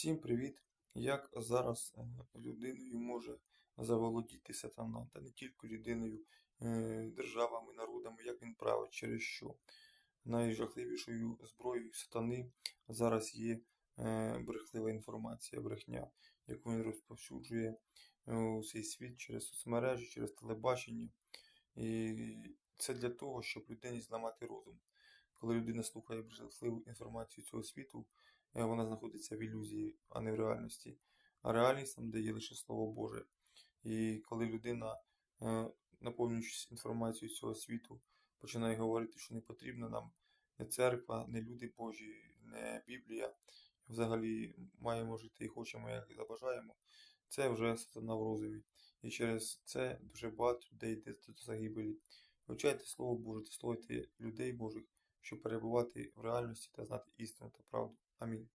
Всім привіт! Як зараз е, людиною може заволодіти сатана, та не тільки людиною, е, державами, народами, як він править, через що. Найжахливішою зброєю сатани зараз є е, брехлива інформація, брехня, яку він розповсюджує у цей світ через соцмережі, через телебачення. І це для того, щоб людині зламати розум. Коли людина слухає брехливу інформацію цього світу, е, вона знаходиться в ілюзії, а не в реальності. А реальність там дає лише Слово Боже. І коли людина, е, наповнюючись інформацією цього світу, починає говорити, що не потрібна нам не церква, не люди Божі, не Біблія, взагалі маємо жити і хочемо, як і забажаємо, це вже сатана в розумі. І через це дуже багато людей йде до загибелі. Вивчайте Слово Боже слухайте людей Божих, щоб перебувати в реальності та знати істину та правду. Амінь.